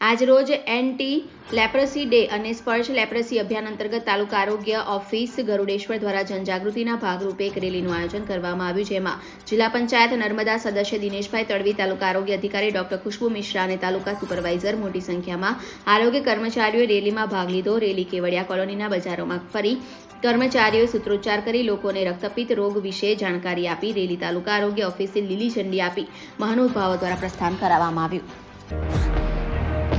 આજરોજ anti leprosy day અને સ્પર્શ લેપ્રસી અભિયાન અંતર્ગત તાલુકા આરોગ્ય ઓફિસ ગરુડેશ્વર દ્વારા જનજાગૃતિના ભાગરૂપે એક રેલીનું આયોજન કરવામાં આવ્યું જેમાં જિલ્લા પંચાયત નર્મદા સદસ્ય દિનેશભાઈ તડવી, તાલુકા આરોગ્ય અધિકારી ડોક્ટર ખુશ્બુ મિશ્રા અને તાલુકા સુપરવાઇઝર મોટી સંખ્યામાં આરોગ્ય કર્મચારીઓએ રેલીમાં ભાગ લીધો. રેલી કેવડિયા કોલોનીના બજારોમાં ફરી કર્મચારીઓએ સૂત્રોચ્ચાર કરી લોકોને રક્તપિત્ત રોગ વિશે જાણકારી આપી. રેલી તાલુકા આરોગ્ય ઓફિસે લીલી ઝંડી આપી. મહાનુભાવો દ્વારા પ્રસ્થાન કરાવવામાં આવ્યું.